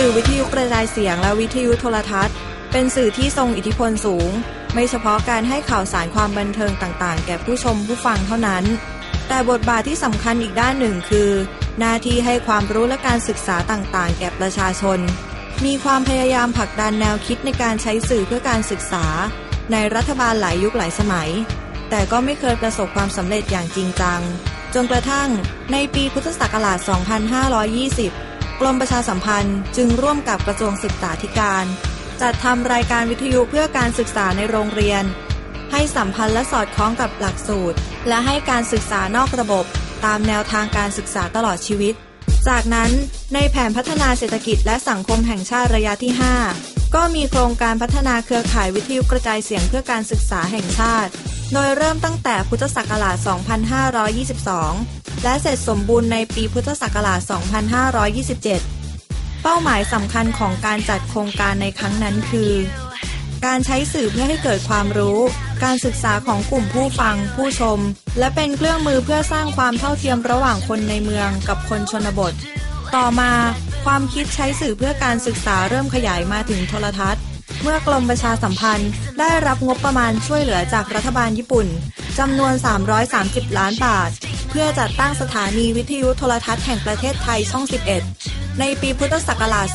สื่อวิทยุกระจายเสียงและวิทยุโทรทัศน์ เป็นสื่อที่ทรงอิทธิพลสูง ไม่เฉพาะการให้ข่าวสารความบันเทิงต่างๆ แก่ผู้ชมผู้ฟังเท่านั้น แต่บทบาทที่สำคัญอีกด้านหนึ่งคือ หน้าที่ให้ความรู้และการศึกษาต่างๆ แก่ประชาชน มีความพยายามผลักดันแนวคิดในการใช้สื่อเพื่อการศึกษา ในรัฐบาลหลายยุคหลายสมัย แต่ก็ไม่เคยประสบความสำเร็จอย่างจริงจัง จนกระทั่ง ในปีพุทธศักราช 2520 กรมประชาสัมพันธ์จึงร่วมกับกระทรวงศึกษาธิการ จัดทำรายการวิทยุเพื่อการศึกษาในโรงเรียน ให้สัมพันธ์และสอดคล้องกับหลักสูตร และให้การศึกษานอกระบบ ตามแนวทางการศึกษาตลอดชีวิต จากนั้นในแผนพัฒนาเศรษฐกิจและสังคมแห่งชาติระยะที่ 5 ก็มีโครงการพัฒนาเครือข่ายวิทยุกระจายเสียงเพื่อการศึกษาแห่งชาติ โดยเริ่มตั้งแต่พุทธศักราช 2522 และเสร็จสมบูรณ์ในปีพุทธศักราช 2527 เป้าหมายสำคัญของการจัดโครงการในครั้งนั้นคือ การใช้สื่อเพื่อให้เกิดความรู้ การศึกษาของกลุ่มผู้ฟัง ผู้ชม และเป็นเครื่องมือเพื่อสร้างความเท่าเทียมระหว่างคนในเมืองกับคนชนบท ต่อมาความคิดใช้สื่อเพื่อการศึกษาเริ่มขยายมาถึงโทรทัศน์ เมื่อกรมประชาสัมพันธ์ ได้รับงบประมาณช่วยเหลือจากรัฐบาลญี่ปุ่นจำนวน 330 ล้านบาท เพื่อจัดตั้งสถานีวิทยุโทรทัศน์แห่งประเทศไทยช่อง 11 ในปีพุทธศักราช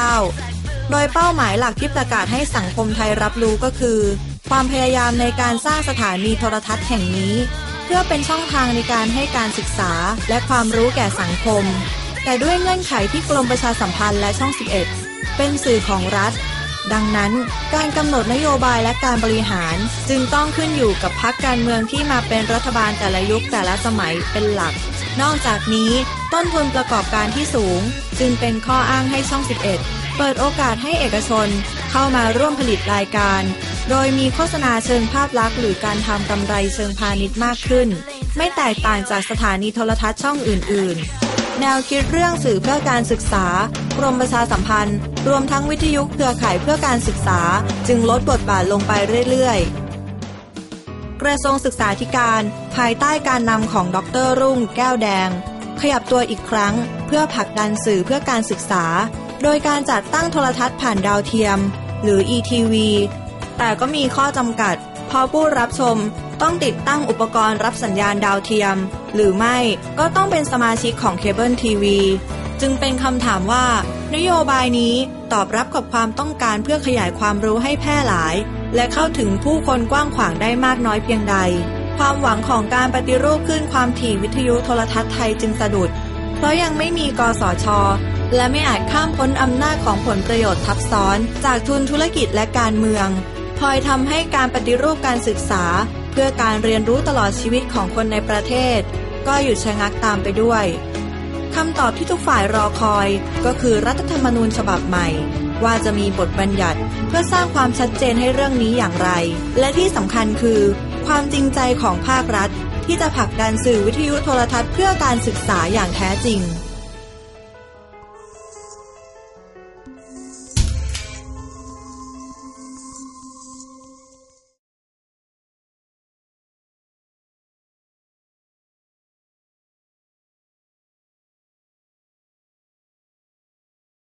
2529 โดยเป้าหมายหลักที่ประกาศให้สังคมไทยรับรู้ก็คือ ความพยายามในการสร้างสถานีโทรทัศน์แห่งนี้ เพื่อเป็นช่องทางในการให้การศึกษาและความรู้แก่สังคม แต่ด้วยเงื่อนไขที่กรมประชาสัมพันธ์และช่อง 11 เป็นสื่อของรัฐ ดังนั้นการกำหนดนโยบายและการบริหารจึงต้องขึ้นอยู่กับพรรคการเมืองที่มาเป็นรัฐบาลแต่ละยุคแต่ละสมัยเป็นหลัก นอกจากนี้ต้นทุนประกอบการที่สูง จึงเป็นข้ออ้างให้ช่อง 11 เปิดโอกาสให้เอกชน เข้ามาร่วมผลิตรายการ โดยมีโฆษณาเชิงภาพลักษณ์หรือการทำกำไรเชิงพาณิชย์มากขึ้น ไม่แตกต่างจากสถานีโทรทัศน์ช่องอื่น ๆ แนวคิดเรื่องสื่อเพื่อการศึกษา กรมประชาสัมพันธ์ รวมทั้งวิทยุเครือข่ายเพื่อการศึกษา จึงลดบทบาทลงไปเรื่อยๆ กระทรวงศึกษาธิการ ภายใต้การนำของดรรุ่งแก้วแดง ขยับตัวอีกครั้ง เพื่อผลักดันสื่อเพื่อการศึกษา โดยการจัดตั้งโทรทัศน์ผ่านดาวเทียม หรือ ETV แต่ก็มีข้อจำกัด เพราะผู้รับชม ต้องติดตั้งอุปกรณ์รับสัญญาณดาวเทียม หรือไม่ก็ต้องเป็นสมาชิกของเคเบิลทีวีจึงเป็นคำถามว่า นโยบายนี้ตอบรับกับความต้องการเพื่อขยายความรู้ให้แพร่หลาย และเข้าถึงผู้คนกว้างขวางได้มากน้อยเพียงใด ความหวังของการปฏิรูปขึ้นความถี่วิทยุโทรทัศน์ไทยจึงสะดุด เพราะยังไม่มีกสช และไม่อาจข้ามพ้นอำนาจของผลประโยชน์ทับซ้อน จากทุนธุรกิจและการเมือง พลอยทำให้การปฏิรูปการศึกษา เพื่อการเรียนรู้ตลอดชีวิตของคนในประเทศ ก็หยุดชะงักตามไปด้วยคำตอบที่ทุกฝ่ายรอคอยก็คือรัฐธรรมนูญฉบับใหม่ ว่าจะมีบทบัญญัติเพื่อสร้างความชัดเจนให้เรื่องนี้อย่างไร และที่สำคัญคือ ความจริงใจของภาครัฐ ที่จะผลักดันสื่อวิทยุโทรทัศน์เพื่อการศึกษาอย่างแท้จริง